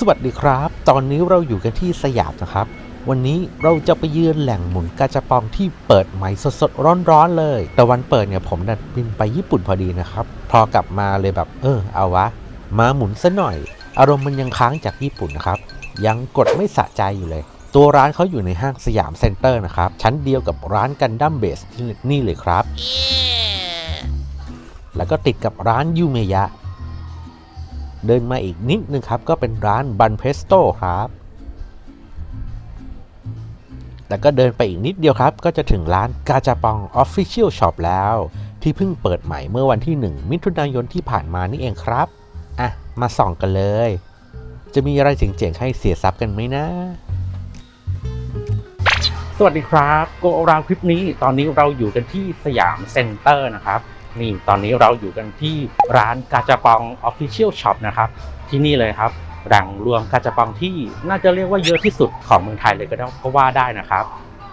สวัสดีครับ ตอนนี้เราอยู่กันที่สยามนะครับ วันนี้เราจะไปเยือนแหล่งหมุนกาจาปองที่เปิดใหม่สดๆร้อนๆเลย แต่วันเปิดเนี่ยผมดันบินไปญี่ปุ่นพอดีนะครับ พอกลับมาเลยแบบเออเอาวะ มาหมุนซะหน่อย อารมณ์มันยังค้างจากญี่ปุ่นนะครับ ยังกดไม่สะใจอยู่เลย ตัวร้านเขาอยู่ในห้างสยามเซ็นเตอร์นะครับ ชั้นเดียวกับร้านกันดั้มเบสนี่เลยครับ แล้วก็ติดกับร้านยูเมยะ เดินมาอีกนิดนึงครับ ก็เป็นร้านบันเพสโต้ครับแล้วก็เดินไปอีกนิดเดียวครับ ก็จะถึงร้านกาจาปอง Official Shop แล้ว ที่เพิ่งเปิดใหม่เมื่อวันที่ 1 มิถุนายนที่ผ่านมานี่เองครับ อะ มาส่องกันเลย จะมีอะไรเจ๋งๆ ให้เสียซับกันไหมนะ สวัสดีครับ โกราวคลิปนี้ตอนนี้เราอยู่กันที่สยามเซ็นเตอร์นะครับ นี่ตอนนี้เราอยู่กันที่ร้านกาจาปอง Official Shop นะครับ ที่นี่เลยครับแหล่งรวมกาจาปองที่น่าจะเรียกว่าเยอะที่สุดของเมืองไทยเลยก็ได้ก็ว่าได้นะครับ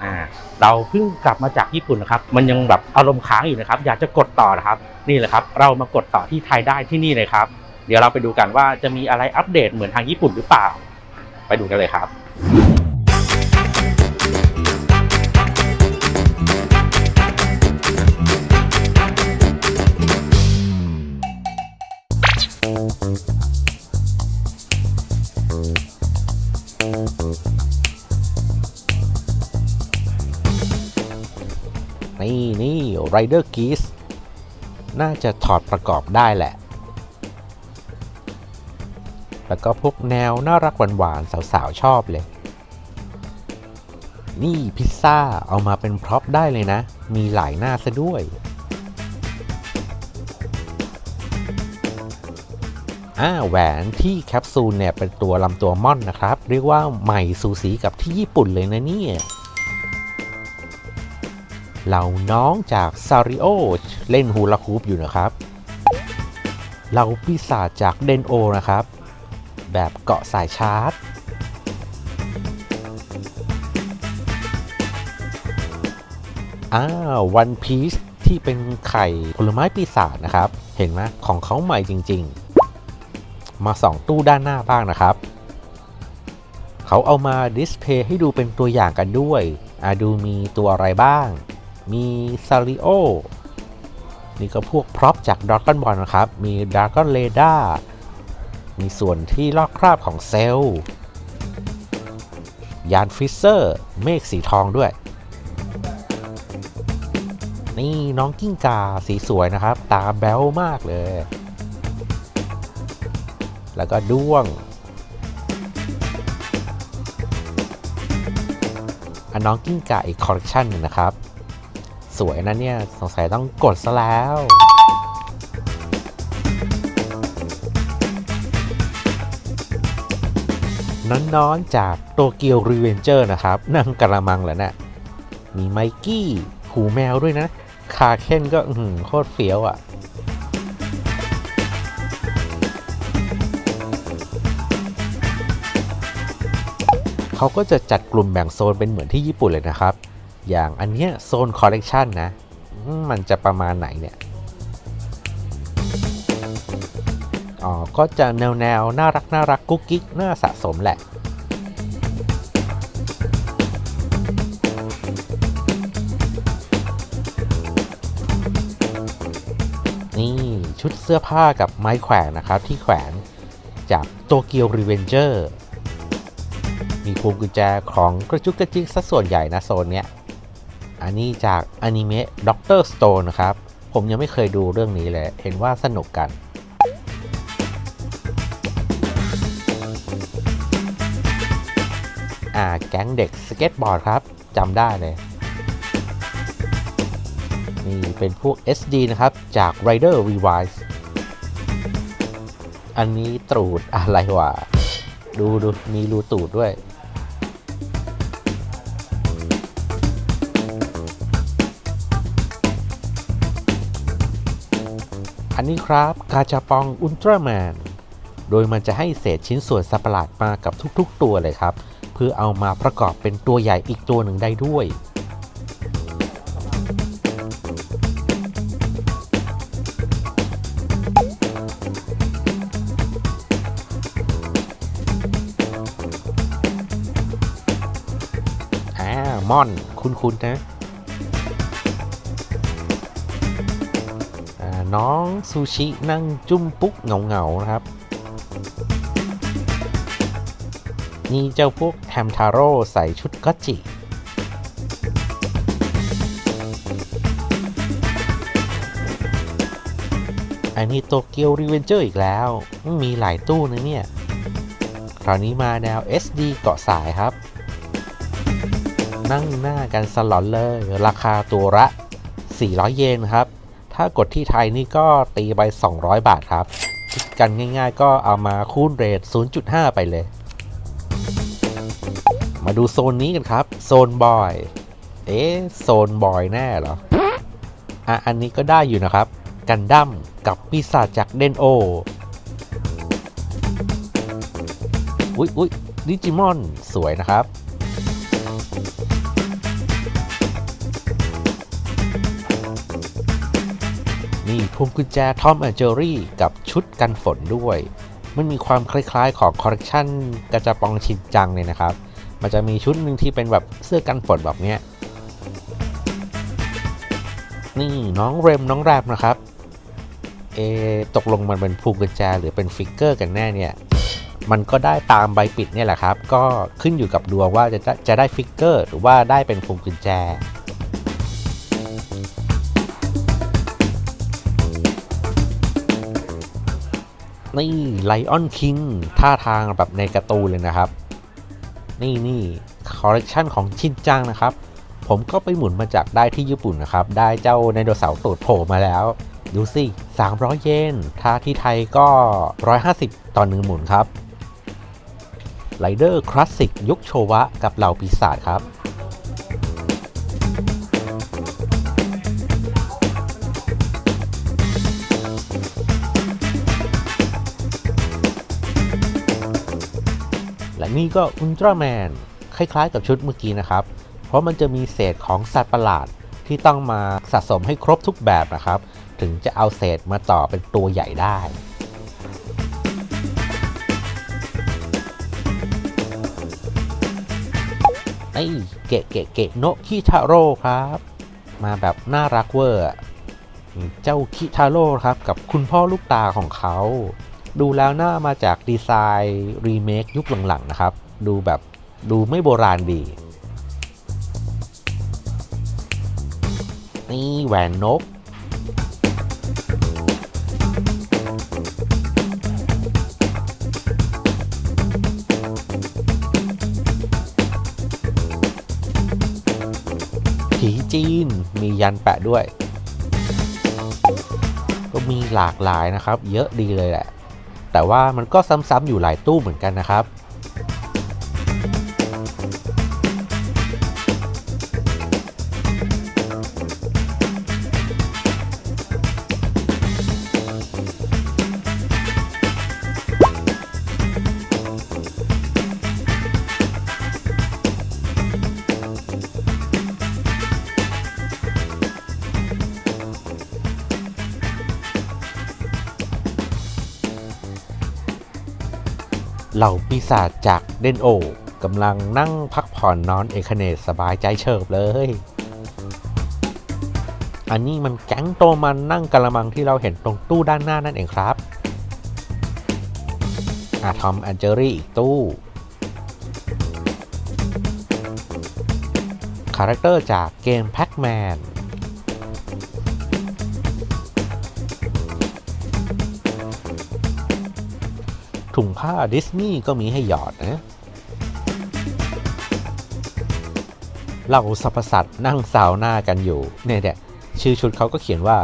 อ่าเราเพิ่งกลับมาจากญี่ปุ่นนะครับ มันยังแบบอารมณ์ค้างอยู่นะครับ อยากจะกดต่อนะครับ นี่แหละครับ เรามากดต่อที่ไทยได้ที่นี่เลยครับ เดี๋ยวเราไปดูกันว่าจะมีอะไรอัปเดตเหมือนทางญี่ปุ่นหรือเปล่า ไปดูกันเลยครับ นี่ Rider g e e s น่าจะถอดประกอบได้แหละ แล้วก็พวกแนวน่ารักหวานๆสาวๆ ชอบเลย นี่พิซซ่าเอามาเป็นพร็อพได้เลยนะ มีหลายหน้าซะด้วย อ่าแหวนที่แคปซูลเนี่ยเป็นตัวลำตัวม่อนนะครับ เรียกว่าใหม่สูสีกับที่ญี่ปุ่นเลยนะเนี่ย เหล่าน้องจากซาริโอเล่นฮูลาฮูปอยู่นะครับเหล่าปีศาจจากเดนโอนะครับ แบบเกาะสายชาร์จอ้าววันพีซที่เป็นไข่ผลไม้ปีศาจนะครับ เห็นไหมของเขาใหม่จริง ๆ มาสองตู้ด้านหน้าบ้างนะครับ เขาเอามาดิสเพย์ให้ดูเป็นตัวอย่างกันด้วยอาดูมีตัวอะไรบ้าง มีซาริโอนี่ก็พวกพร็อพจากด r a ก o n บอลนะครับ มีด r a ก o n เ a ดามีส่วนที่ลอกคราบของเซลยานฟิเซอร์ เมฆสีทองด้วย นี่น้องกิ้งกาสีสวยนะครับ ตาแบ๊วมากเลย แล้วก็ด้วงอันน้องกิ้งกาอีกคอลเลคชันหนึงนะครับ สวยนะเนี่ย สงสัยต้องกดซะแล้วน้อนๆจากโตเกียวรีเวนเจอร์นะครับ นั่งกระมังแล้วนะ่ะมีไมกี้หูแมวด้วยนะ คาเคนก็หือโคตรเฟี้ยวอะ่ะ เขาก็จะจัดกลุ่มแบ่งโซนเป็นเหมือนที่ญี่ปุ่นเลยนะครับ อย่างอันเนี้ยโซนคอลเลกชันนะ มันจะประมาณไหนเนี่ยอ๋อก็จะแนวแนวน่ารักน่ารักกุ๊กกิ๊กน่าสะสมแหละนี่ชุดเสื้อผ้ากับไม้แขวนนะครับ ที่แขวนจากโตเกียวรีเวนเจอร์มีพวงกุญแจของกระจุกกระจิกสัดส่วนใหญ่นะโซนเนี้ย อันนี้จากอนิเมะด็อกเตอร์สโตนนะครับ ผมยังไม่เคยดูเรื่องนี้เลย เห็นว่าสนุกกันอ่าแก๊งเด็กสเก็ตบอร์ดครับจำได้เลย นี่เป็นพวก SD นะครับ จาก Rider Revise อันนี้ตรูดอะไรวะ ดูดูมีรูตูดด้วย นนี้ครับกาชาปองอุลตร้าแมน โดยมันจะให้เศษชิ้นส่วนสัตว์ปหลาดมากับทุกๆ ตัวเลยครับ เพื่อเอามาประกอบเป็นตัวใหญ่อีกตัวหนึ่งได้ด้วยอ่ามอน คุ้นๆนะ น้องซูชินั่งจุ้มปุ๊กเหงาๆนะครับ นี่เจ้าพวกแฮมทาโร่ใส่ชุดก็จิ อันนี้โตเกียวรีเวนเจอร์อีกแล้วมมีหลายตู้นะเนี่ย คราวนี้มาแนว SD เกาะสายครับ นั่งหน้ากันสลอนเลย ราคาตัวละ 400 เยนครับ ถ้ากดที่ไทยนี่ก็ตีไป 200 บาทครับ คิดกันง่ายๆ ก็เอามาคูณเรท 0.5 ไปเลย มาดูโซนนี้กันครับ โซนบอย เอ๊ะ โซนบอยแน่เหรอ อะ อันนี้ก็ได้อยู่นะครับ กันดั้มกับปีศาจจากเดนโอ อุ๊ยอุ๊ยดิจิมอน สวยนะครับ นี่พวงกุญแจทอมแอนเจอรี่กับชุดกันฝนด้วย มันมีความคล้ายๆของคอลเลกชันกระจะปองชินจังเลยนะครับ มันจะมีชุดหนึ่งที่เป็นแบบเสื้อกันฝนแบบเนี้ยนี่น้องเรมน้องแรมนะครับ เอะตกลงมันเป็นพวงกุญแจหรือเป็นฟิกเกอร์กันแน่เนี่ยมันก็ได้ตามใบปิดเนี่ยแหละครับ ก็ขึ้นอยู่กับดวงว่าจะได้จะได้ฟิกเกอร์หรือว่าได้เป็นพวงกุญแจ นี่ไลออนคิงท่าทางแบบในการ์ตูนเลยนะครับ นี่นี่คอลเลกชันของชินจังนะครับ ผมก็ไปหมุนมาจากได้ที่ญี่ปุ่นนะครับ ได้เจ้าไดโนเสาร์ตูดโผล่มาแล้ว ดูสิ 300 เยนถ้าที่ไทยก็ 150 ต่อหนึ่งหมุนครับไรเดอร์คลาสสิกยุคโชวะกับเหล่าปีศาจครับ นี่ก็อุลตร้าแมนคล้ายๆ กับชุดเมื่อกี้นะครับ เพราะมันจะมีเศษของสัตว์ประหลาดที่ต้องมาสะสมให้ครบทุกแบบนะครับ ถึงจะเอาเศษมาต่อเป็นตัวใหญ่ได้ไอ้เกะเกะเกะโนคิทาโร่ครับ มาแบบน่ารักเวอร์อเจ้าคิทาโร่ครับ กับคุณพ่อลูกตาของเขา ดูแล้วน่ามาจากดีไซน์รีเมคยุคหลังๆนะครับ ดูแบบดูไม่โบราณดี นี่แหวนนก ผีจีนมียันแปะด้วย ก็มีหลากหลายนะครับ เยอะดีเลยแหละ แต่ว่ามันก็ซ้ำๆอยู่หลายตู้เหมือนกันนะครับ เหล่าปีศาจจากเดนโอกำลังนั่งพักผ่อนนอนเอกเนตสบายใจเฉิบเลย อันนี้มันแก๊งโตมันนั่งกระมังที่เราเห็นตรงตู้ด้านหน้านั่นเองครับอาทอมแอนเจอรี่อีกตู้ คาแรคเตอร์จากเกมแพ็กแมน ถุงผ้าดิสนีย์ก็มีให้หยอดนะเราสรรพสัตว์นั่งซาวน่ากันอยู่เนี่ยเนี่ยชื่อชุดเขาก็เขียนว่า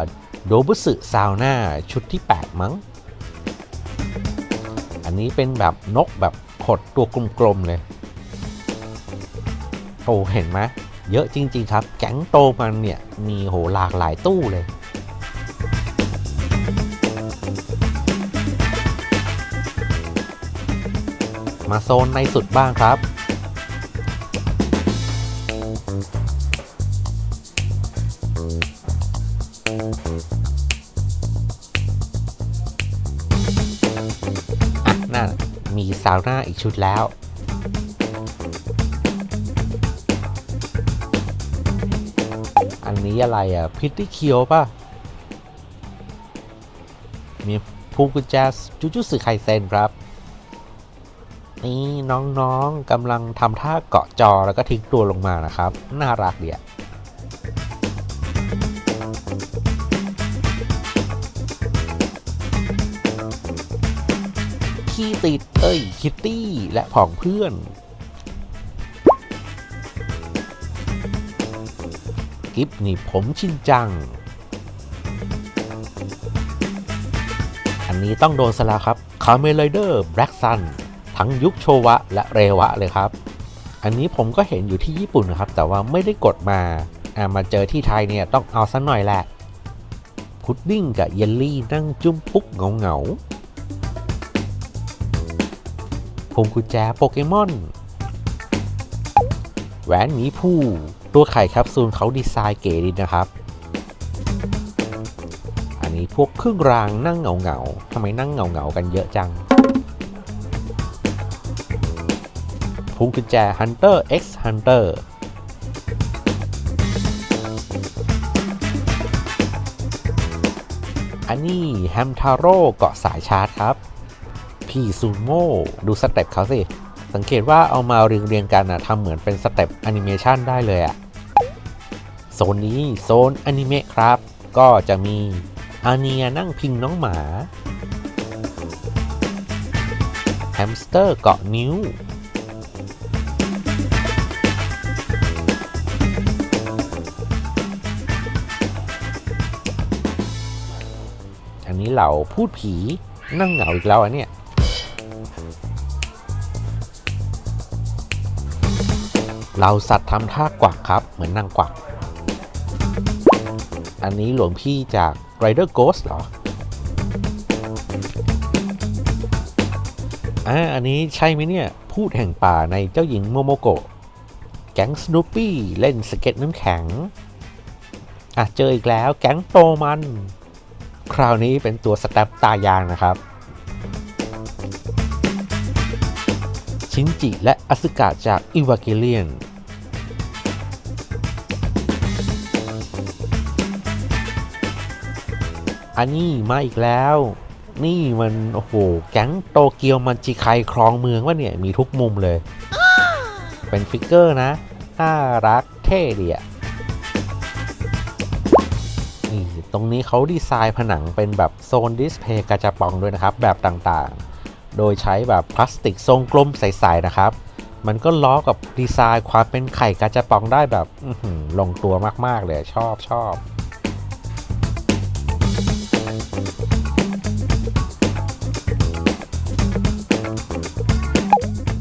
โดบุสึซาวน่าชุดที่ 8 มั้ง อันนี้เป็นแบบนกแบบขดตัวกลมๆเลย โอ้เห็นไหมเยอะจริง ๆ ครับ แก๊งโตมันเนี่ย มีโหหลากหลายตู้เลย มาโซนในสุดบ้างครับ อะนั่นมีซาวน่าอีกชุดแล้วันนี้อะไรอะพิตตี้เคียวป่ะ มีภูมิกุญแจจูจูสึไคเซนครับ นี่น้องๆกำลังทำท่าเกาะจอแล้วก็ทิ้งตัวลงมานะครับ น่ารักเดียขี้ติดเอ้ย คิตตี้และผองเพื่อนกิฟนี่ผมชินจัง อันนี้ต้องโดนสละครับคาเมลเดอร์แบล็กซัน ทั้งยุคโชวะและเรวะเลยครับ อันนี้ผมก็เห็นอยู่ที่ญี่ปุ่นนะครับ แต่ว่าไม่ได้กดมาอ่ามาเจอที่ไทยเนี่ยต้องเอาสักหน่อยแหละพุดดิ้งกับเยลลี่นั่งจุ้มปุ๊กเงาเงาพวงกุญแจโปเกมอนแหวนหมีผู้ตัวไข่แคปซูลเขาดีไซน์เก๋ดีนะครับ อันนี้พวกเครื่องรางนั่งเงาเงาทำไมนั่งเงาเงากันเยอะจัง พวงกุญแจ Hunter X Hunter อันนี้แฮมทาโร่เกาะสายชาร์จครับ พี่ซูโม่ดูสเต็ปเขาสิ สังเกตว่าเอามาเรียงเรียงกันนะทำเหมือนเป็นสเต็ปแอนิเมชันได้เลยอะโซนนี้โซนอนิเมะครับ ก็จะมีอาเนียนั่งพิงน้องหมาแฮมสเตอร์เกาะนิ้ว เหล่าพูดผีนั่งเหงาอีกแล้วอันเนี้ยเราสัตว์ทำท่ากวักครับ เหมือนนางกวัก อันนี้หลวงพี่จาก Rider Ghost เหรอ อ่า อันนี้ใช่ไหมเนี่ย พูดแห่งป่าในเจ้าหญิงโมโมโกะ แก๊งส n นปี้เล่นสเก็ตน้ำแข็ง อะ เจออีกแล้วแก๊งโตมัน คราวนี้เป็นตัวสแตปตายางนะครับ ชินจิและอสึกะจากอีวาเกเลียนอันนี้มาอีกแล้ว นี่มันโอ้โห แก๊งโตเกียวมันจิไคครองเมืองว่าเนี่ย มีทุกมุมเลย เป็นฟิกเกอร์นะ น่ารักเท่ดีอะ นี่ตรงนี้เขาดีไซน์ผนังเป็นแบบโซนดิสเพย์กระจปองด้วยนะครับ แบบต่างๆ โดยใช้แบบพลาสติกทรงกลมใสๆนะครับ มันก็ล้อกับดีไซน์ความเป็นไข่กระจปองได้แบบลงตัวมากๆเลยชอบชอบ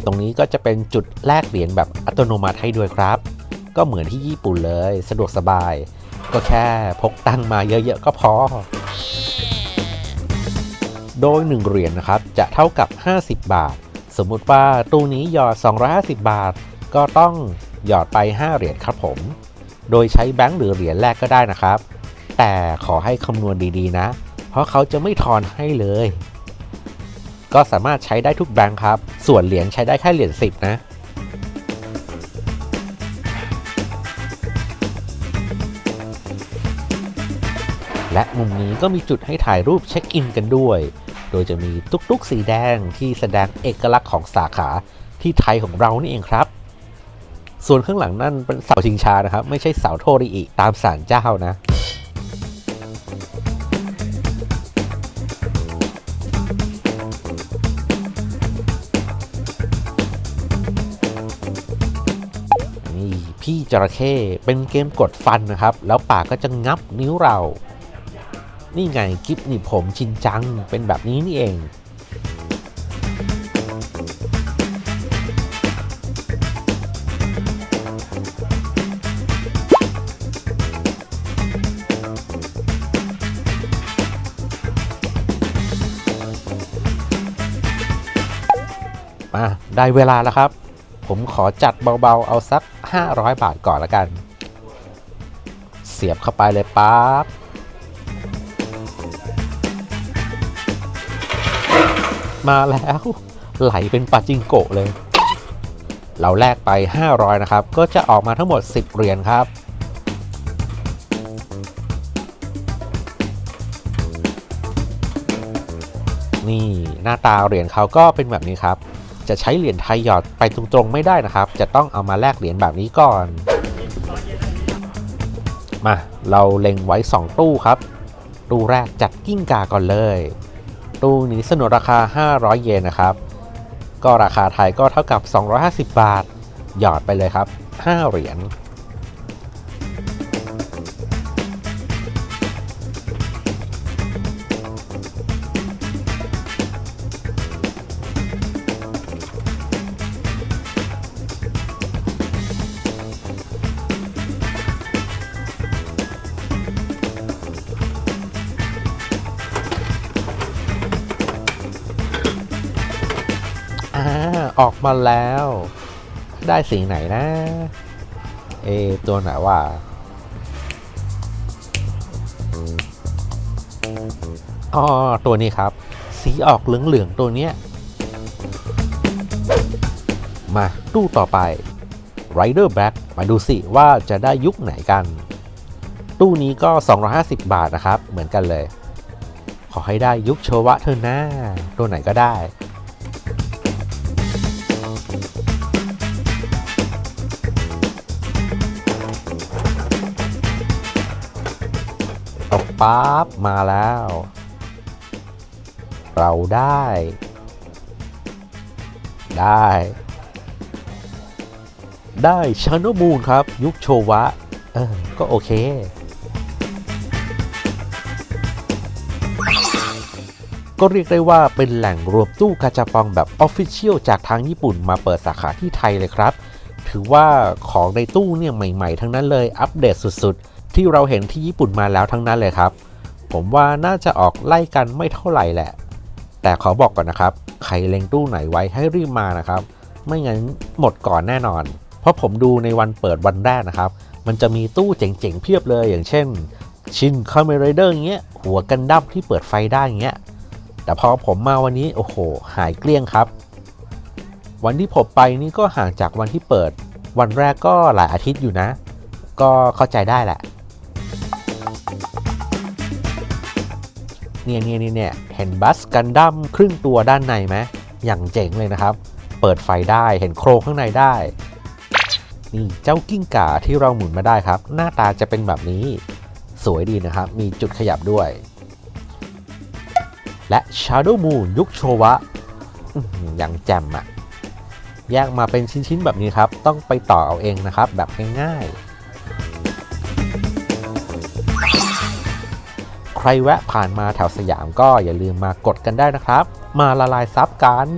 ตรงนี้ก็จะเป็นจุดแลกเหรียญแบบอัตโนมัติให้ด้วยครับ ก็เหมือนที่ญี่ปุ่นเลย สะดวกสบาย ก็แค่พกตังมาเยอะๆก็พอ โดย 1 เหรียญนะครับ จะเท่ากับ 50 บาท สมมุติว่าตู้นี้หยอด 250 บาท ก็ต้องหยอดไป 5 เหรียญครับผม โดยใช้แบงค์หรือเหรียญแรกก็ได้นะครับ แต่ขอให้คำนวณดีๆนะ เพราะเขาจะไม่ทอนให้เลย ก็สามารถใช้ได้ทุกแบงค์ครับ ส่วนเหรียญใช้ได้แค่เหรียญ10 นะ และมุมนี้ก็มีจุดให้ถ่ายรูปเช็คอินกันด้วย โดยจะมีตุ๊กๆสีแดงที่แสดงเอกลักษณ์ของสาขาที่ไทยของเรานี่เองครับ ส่วนข้างหลังนั่นเป็นเสาชิงชานะครับ ไม่ใช่เสาโทริอิตามศาลเจ้านะนี่พี่จระเข้เป็นเกมกดฟันนะครับ แล้วปากก็จะงับนิ้วเรา นี่ไงกิฟหนี่ผมชินจังเป็นแบบนี้นี่เองมาได้เวลาแล้วครับ ผมขอจัดเบาๆ เอาสัก 500 บาทก่อนละกัน เสียบเข้าไปเลยปั๊บ มาแล้ว ไหลเป็นปาจิงโกะเลย เราแลกไป 500 นะครับ ก็จะออกมาทั้งหมด 10 เหรียญครับนี่หน้าตาเหรียญเขาก็เป็นแบบนี้ครับ จะใช้เหรียญไทยหยอดไปตรงๆไม่ได้นะครับ จะต้องเอามาแลกเหรียญแบบนี้ก่อน มา เราเล็งไว้ 2 ตู้ครับ ตู้แรกจัดกิ้งกาก่อนเลย ตู้นี้สนุนราคา 500 เยนนะครับ ก็ราคาไทยก็เท่ากับ 250 บาท หยอดไปเลยครับ 5 เหรียญ ออกมาแล้ว ได้สีไหนนะ เอ ตัวไหนว่าอ๋อตัวนี้ครับ สีออกเหลืองๆตัวเนี้ย มาตู้ต่อไป Rider Back มาดูสิว่าจะได้ยุคไหนกัน ตู้นี้ก็ 250 บาทนะครับ เหมือนกันเลย ขอให้ได้ยุคโชวะเธอหน้า ตัวไหนก็ได้ ปั๊บมาแล้ว เราได้ ได้ ได้ชานมูนครับ ยุคโชวะ เออ ก็โอเค ก็เรียกได้ว่าเป็นแหล่งรวมตู้กาจาปองแบบออฟฟิเชียลจากทางญี่ปุ่นมาเปิดสาขาที่ไทยเลยครับ ถือว่าของในตู้เนี่ยใหม่ๆ ทั้งนั้นเลยอัปเดตสุดๆ ที่เราเห็นที่ญี่ปุ่นมาแล้วทั้งนั้นเลยครับ ผมว่าน่าจะออกไล่กันไม่เท่าไหร่แหละ แต่ขอบอกก่อนนะครับ ใครเล็งตู้ไหนไว้ให้รีบมานะครับ ไม่งั้นหมดก่อนแน่นอน เพราะผมดูในวันเปิดวันแรกนะครับ มันจะมีตู้เจ๋งๆเพียบเลยอย่างเช่น ชินคาเมรเดอร์อย่างเงี้ย หัวกันดั้มที่เปิดไฟได้อย่างเงี้ย แต่พอผมมาวันนี้โอ้โห หายเกลี้ยงครับ วันที่ผมไปนี่ก็ห่างจากวันที่เปิด วันแรกก็หลายอาทิตย์อยู่นะ ก็เข้าใจได้แหละ เนี่ยเนี่ยเนี่ยเนี่ยเห็นบัสกันดั้มครึ่งตัวด้านในไหมอย่างเจ๋งเลยนะครับ เปิดไฟได้เห็นโครงข้างในได้ นี่เจ้ากิ้งก่าที่เราหมุนมาได้ครับ หน้าตาจะเป็นแบบนี้ สวยดีนะครับ มีจุดขยับด้วย และ Shadow Moon ยุคโชวะอื้อหืออย่างแจ่มอะแยกมาเป็นชิ้นๆแบบนี้ครับ ต้องไปต่อเอาเองนะครับ แบบง่ายๆ ใครแวะผ่านมาแถวสยามก็อย่าลืมมากดกันได้นะครับ มาละลายซับกัน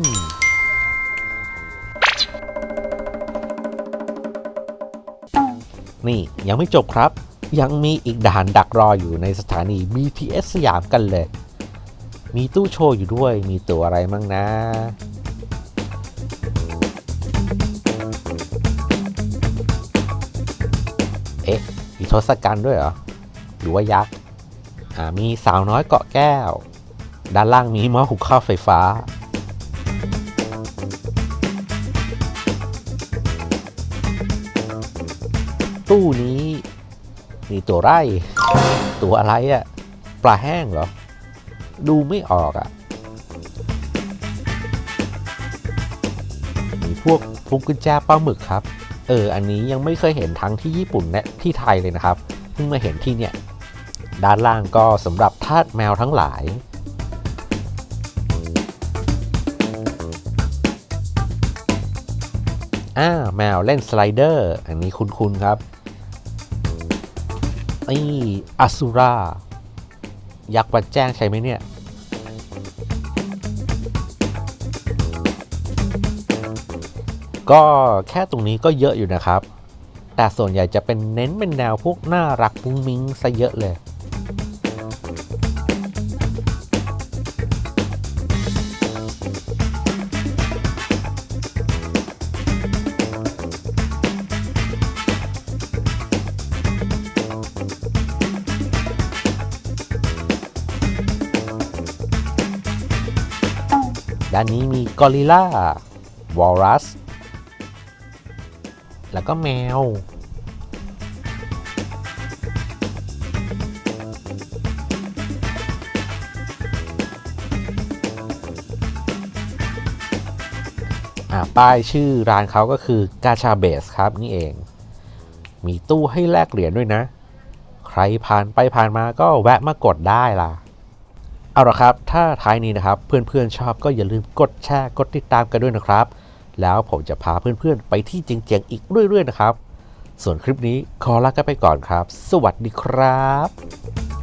นี่ยังไม่จบครับ ยังมีอีกด่านดักรออยู่ในสถานี BTS สยามกันเลย มีตู้โชว์อยู่ด้วยมีตัวอะไรมั่งนะ เอ๊ะมีทศกัณฐ์ด้วยเหรอ หรือว่ายักษ์ มีสาวน้อยเกาะแก้ว ด้านล่างมีหม้อหุงข้าวไฟฟ้า ตู้นี้มีตัวไร่ ตัวอะไรอะปลาแห้งเหรอ ดูไม่ออกอะมีพวกพวงกุญแจปลาหมึกครับ เออ อันนี้ยังไม่เคยเห็นทั้งที่ญี่ปุ่นและที่ไทยเลยนะครับ เพิ่งมาเห็นที่เนี่ย ด้านล่างก็สำหรับทาสแมวทั้งหลาย อ่าแมวเล่นสไลเดอร์ อันนี้คุ้นๆครับนี่อสุรายักษ์วัดแจ้งใช่ไหมเนี่ย ก็แค่ตรงนี้ก็เยอะอยู่นะครับ แต่ส่วนใหญ่จะเป็นเน้นเป็นแนวพวกน่ารักมุ้งมิ้งซะเยอะเลยานนี้มีกอริลลาวอลรัส แล้วก็แมว ป้ายชื่อร้านเขาก็คือกาชาเบสครับนี่เอง มีตู้ให้แลกเหรียญด้วยนะ ใครผ่านไปผ่านมาก็แวะมากดได้ล่ะ เอาละครับ ถ้าท้ายนี้นะครับเพื่อนๆชอบก็อย่าลืมกดแชร์กดติดตามกันด้วยนะครับ แล้วผมจะพาเพื่อนๆไปที่เจ๋งๆอีกเรื่อยๆนะครับ ส่วนคลิปนี้ขอลากันไปก่อนครับ สวัสดีครับ